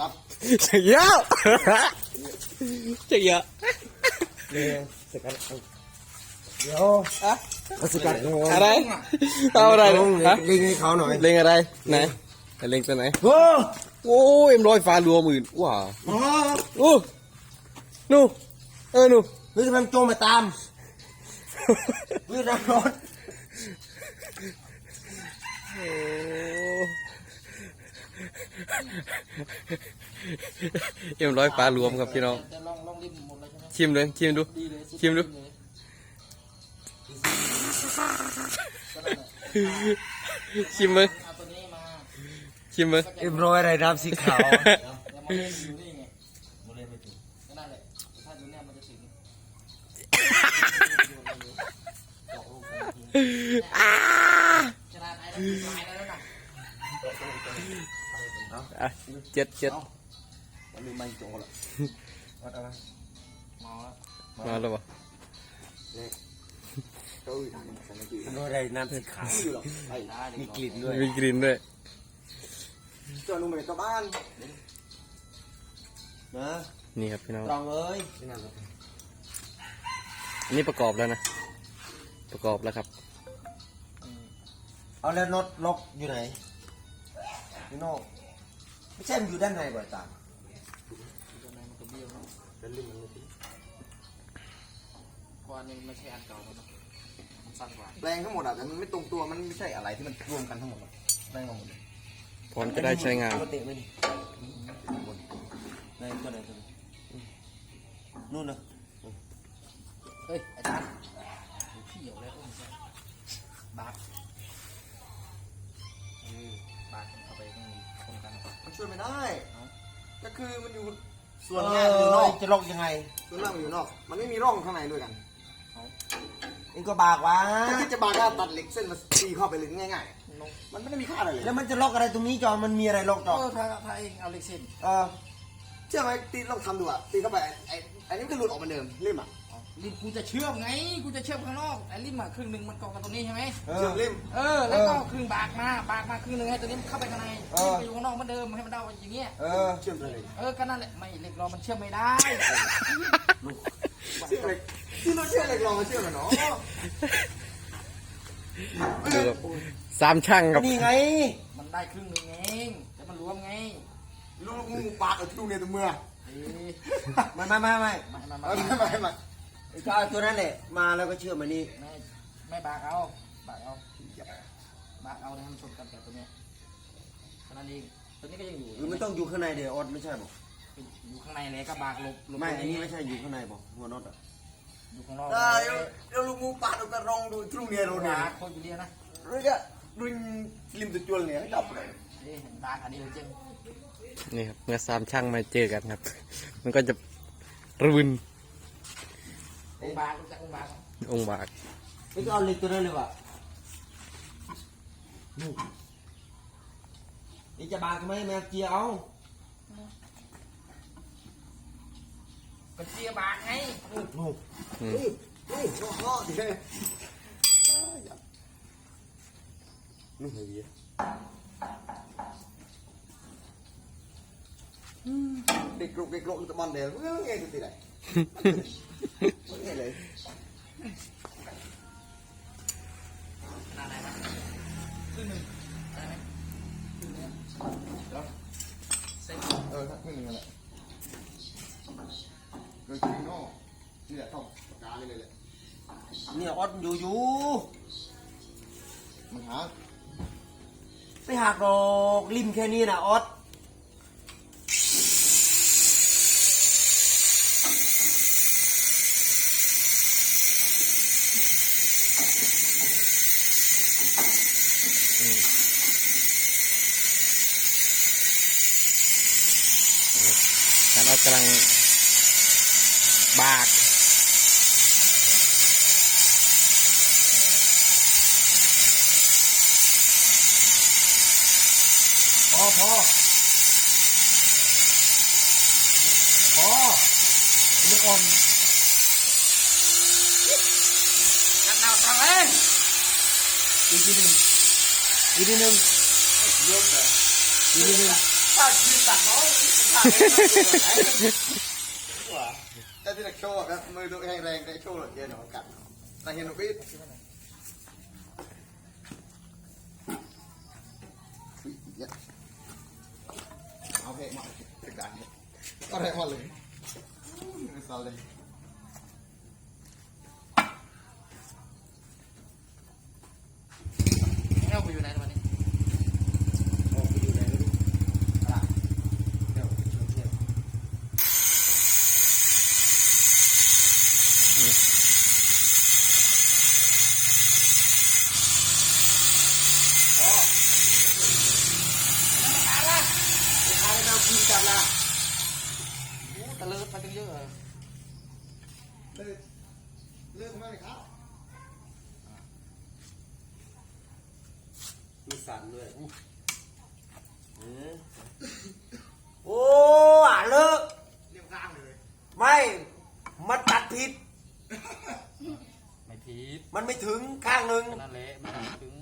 รับจะเยอะจะเยอะเนี่ยสกัดเดี๋ยวอะสกัดอะไรเอาอะไรลงฮะลิงให้เขาหน่อยเล็งอะไรไหนเล็งตัวไหนโอ้โอ้เอ็มร้อยฟ้ารวหมื่นว้าโหโอ้นู่เออนู่เฮ้ยทำไมมันโจมมาตามเฮ้ยน้ำร้อนโอ้ เอ็มร้อยฟ้ารวมครับพี่น้องจะลองลองริมหมดเลยใช่ไหมชิมเลยชิมดู ดีเลยชิมดู เลยชิมมึงเอาตัวนี้มาชิมมึงเอ็มร้อยอะไรน้ำสีขาว แล้วมาเล่นอยู่นี่ไงมาเล่นไม่ถึงก็นั่นแหละถ้าดูเนี่ยมันจะถึงชนะไอ้แล้วลายแล้วนะ อะเจ็ดเจ็ดมันมีมันโจมละวัดอะไรเมาแล้วมาแล้วปะเอ็มร้อยอะไรน้ำสีขาวได้เลยมีกลิ่นด้วยมีกลิ่นด้วยจอนุ่มไปกับบ้านนะนี่ครับพี่น้องตรองเอ้ยอันนี้ประกอบแล้วนะ ประกอบแล้วครับ เอาแล้วน็อตล็อกอยู่ไหนอยู่นอก ไม่ใช่มันอยู่ด้านในบ่อยตามตัวไหนมันก็เบี้ยวเนาะแล้วลิ้นมันไม่ติดเพราะอันนี้ไม่ใช่อันเก่าแล้วเนาะมันสั้นกว่าแปลงทั้งหมดอะแต่มันไม่ตรงตัวมันไม่ใช่อะไรที่มันรวมกันทั้งหมดหรอกแปลงมาหมดเลยพร้อมจะได้ใช้งานปกติไหมนี่บนในตัวไหนตัวไหนอืมนู่นนะเฮ้ยอาจารย์พี่เหี่ยวแล้วอุ้มใช่บาสเออบาสเข้าไปต้องมี คนกัน มันช่วยไม่ได้ เอ้า ก็คือมันอยู่ส่วนงานอยู่นอกจะล็อกยังไงส่วนล่างมันอยู่นอก มันไม่มีร่องข้างในด้วยกันเอาเองก็บากวะถ้าคิดจะบากก็ตัดเหล็กเส้นมาตีเข้าไปเลยง่ายๆลงมันไม่ได้มีค่าอะไรเลยแล้วมันจะล็อกอะไรตรงนี้จอมันมีอะไรล็อกจเอออถ้าถ้าเองเอาเล็กเส้นเออเชื่อไหมตีลองทำดูอะตีเข้าไปไอ้ไอ้นี่มันก็หลุดออกเหมาเดิมริมอะเอา ริมกูจะเชื่อมไง กูจะเชื่อมข้างนอกไอ้ริมอะครึ่งหนึ่งมันเกาะกันตรงนี้ใช่ไหมเชื่อมริมเออ แล้วก็ครึ่งบากมาบากมาครึ่งหนึ่งให้ตัวนี้มันเข้าไปข้างในเออไปอยู่ข้างนอกเหมือนเดิมให้มันเดาอย่างเงี้ย เออ เชื่อมเลยเออ ก็นั่นแหละ ไม่เหล็กรอมันเชื่อมไม่ได้เชื่อมเลยที่เราเชื่อมเหล็กลองมาเชื่อมกันเนาะดูครับสามช่างครับนี่ไง มันได้ครึ่งหนึ่งเองแต่มันรวมไงลูกงูปากเอาที่ลูกเนี่ยตัวเมื่อเอ้ยไม่ไม่ไม่ไม่มามามาไม่ไม่ไม่ไม่ ก็เอาตัวนั้นแหละมาแล้วก็เชื่อมมานี่ไม่ไม่บากเอาบากเอาบากเอาเนี่ยมันชนกันแต่ตัวเนี้ยแค่นั้นเองตัวนี้ก็ยังอยู่หรือมันต้องอยู่ข้างในเดี๋ยวออดไม่ใช่บอกอยู่ข้างในเลยก็บากลบลบไม่ตัวอันนี้ไม่ใช่อยู่ข้างในบอกหัวน็อตอะอยู่ข้างนอกเดี๋ยวลูกงูปากเอากระรองดูที่ลูกเนี่ยเราเนี่ยบากคนอยู่เดียวนะเรื่องอะรุ่นลิมตัวจวนเนี่ยดับเลยนี่บากอันนี้เลยเจ้งนี่ครับเมื่อสามช่างมาเจอกันครับ มันก็จะรุน องค์บากรู้จักองค์บากไหมองค์บากนี่ก็เอาเหล็กตัวนั้นเลยว่ะนี่จะบากไหมแมวเกียร์เอาเป็นเจียบากไงนู่นอืมนี่นี่ห่อห่อดินู่นไงเบียเด็กลุกเด็กลุกตะบอลเดียวเงี้ยเงี้ยตัวตีไหนเงี้ยเลยขนาดไหนนะครึ่งหนึ่งได้ไหมครึ่งเนี้ยแล้วเส้นเออถ้าขึ้นอย่างนั้นแหละโดยที่นอกนี่แหละ ต้องปากกาเลยเลยแหละเนี่ยออดอยู่อยู่มันหาไปหักดอกริมแค่นี้นะออด เอากำลังบากพอพอพอมันอ่อนกันเอาตังเองอีกทีหนึ่งอีกทีหนึ่งยกเลยอีกทีหนึ่ง ถ้าคืนตัดน้อยแต่ที่นักโชว์ครับมือดูแห้งแรงได้โชว์หลดเย็นหนอกัดแต่เห็นหนูพี่เอาเพลงมาติดดันก็ได้มาเลยซาเลยเอาไปอยู่ไหนวันนี้ ออกไปอยู่ไหนไม่รู้อะเดี๋ยวเที่ยว ทานแล้วกินกันละตะ เลิดไปตั้งเยอะเลยเลิกเลิกมาเลยครับมีสันด้วยโอ้อะเลิกเรียบข้างเลยไม่มันตัดผิด ไม่พีดมันไม่ถึงข้างหนึ่งนั่นแหละไม่ถึง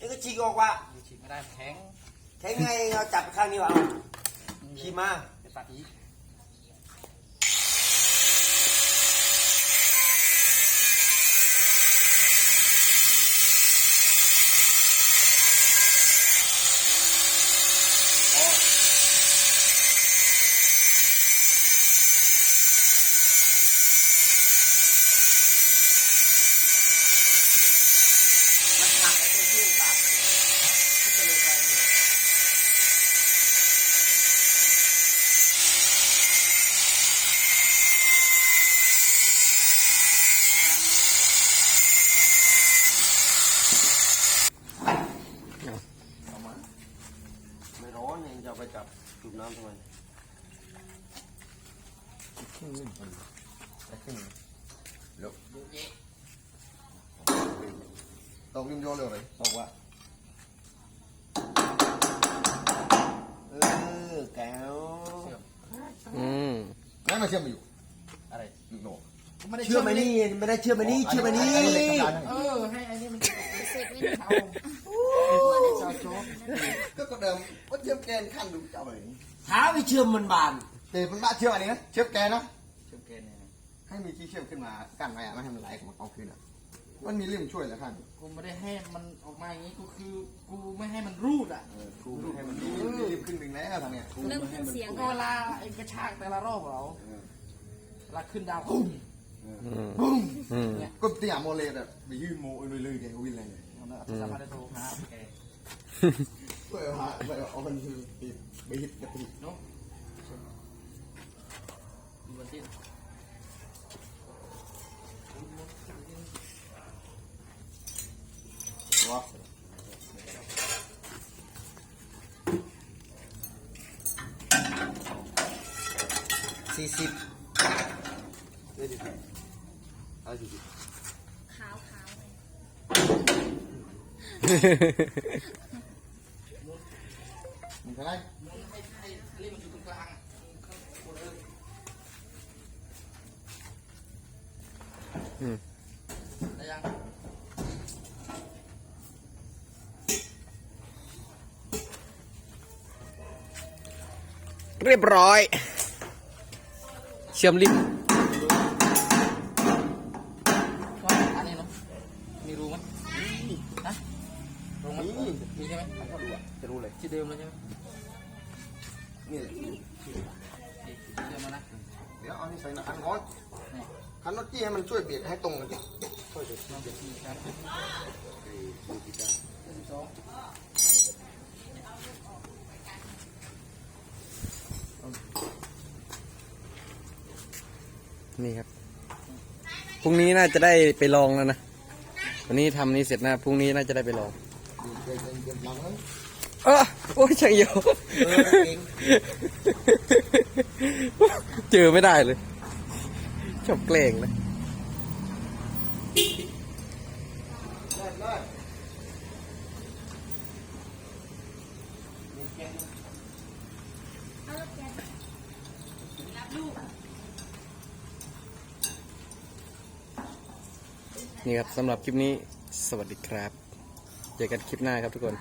นี่ก็ฉีกออกว่าดูฉีดไม่ได้แข็ง ใช้ไงเราจับข้างนี้วะเอาขี่มาไปตัดอีก มันหักไอ้ตรงที่บาดเลยที่จะเลยไปเลย เอามาไม่ร้อนเองจะเอาไปจั บจุบน้ำทำไมขึ้นนึ่งคนแต่ขึ้นเดี๋ยวดูเยะตอกริมโยเร็วเลยบอกว่าเออแก้วเชื่อมอืมงั้นมาเชื่อมมาอยู่อะไรอยู่โหนไม่ได้เชื่อมมานี่ไม่ได้เชื่อมมานี่เชื่อมมานี่เออให้อันนี้มันเสร็จไม่ได้เอาชอบโจ๊ กก็ก็เดิมก็เชื่อมแกนขั้นดูจะเอาไปท้าไปเชื่อมมันบานแต่มันบ้าเชื่อมอันนี้นะเชื่อมแกนนะเชื่อมเกณฑ์เนี่ยให้มีที่เชื่อมขึ้นมากั้นไว้อะไม่ให้มันไหลของมันเอาคืนอะมันมีเรื่องช่วยแล้วท่านกูไม่ได้ให้มันออกมาอย่างนี้กูคือกูไม่ให้มันรูดอะเออครูไม่ให้มันรีบขึ้นหนึ่งแล้วทางเนี้ยเริ่มขึ้นเสียงก็แล้วเวลาไอ้กระชากแต่ละรอบเราเออเวลาขึ้นดาวปุ้มอืมบุ้มอืมก็เตียโมเลแบบไปยืนโมเลยเลยแกวินอะไรเลยมันสามารถได้โทรหาแกเพื่อหาไปเอามันคือปีไปฮิตกับ ปีเนาะดูวันที่วะสี่สิบเดี๋ยวดิเอาสิขาวขาวเลย มันจะได้มันให้ให้รีบมันอยู่ตรงกลางข้างบนเอออืมได้ยังเรียบร้อย เชื่อมลิ้นว่าอันนี้เนาะมีรูไหมนะรูไหมมีใช่ไหมก็ดูอะจะรู้เลยที่เดิมเลยใช่ไหม นี่แหละที่เดิมมานะเดี๋ยวเอานี่ใส่หนักคันก้อนคันน็อตจี้ให้มันช่วยเบียดให้ตรงกันดิช่วยเบียดลองดูที่ครับดูกี่ด้าร์สองนี่ครับ พรุ่งนี้น่าจะได้ไปลองแล้วนะ วันนี้ทำนี้เสร็จนะ พรุ่งนี้น่าจะได้ไปลองดู เออโอ้ยช่างเยออเจอไม่ได้เลย ชอบแกล้งเลยนรับลูกนี่ครับสำหรับคลิปนี้สวัสดีครับ เจอกันคลิปหน้าครับทุกคน